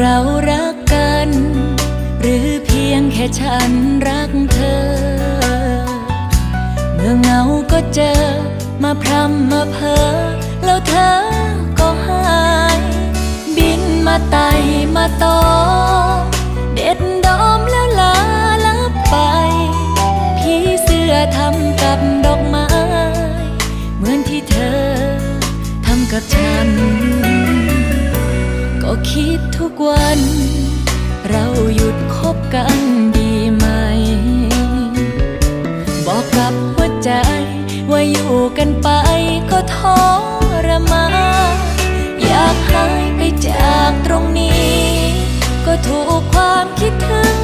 เรารักกัน หรือเพียงแค่ฉันรักเธอ เมื่อเหงาก็เจอ มาพรำมาเพอแล้วเธอก็หาย บินมาไต่มาตอเด็ดดอมแล้วลาลับไปพี่เสื้อทำกับดอกไม้ เหมือนที่เธอทำกับฉัน คิดทุกวัน เราหยุดคบกันดีไหม บอกกับหัวใจ ว่าอยู่กันไปก็ทรมานอยากหายไปจากตรงนี้ ก็ถูกความคิดถึง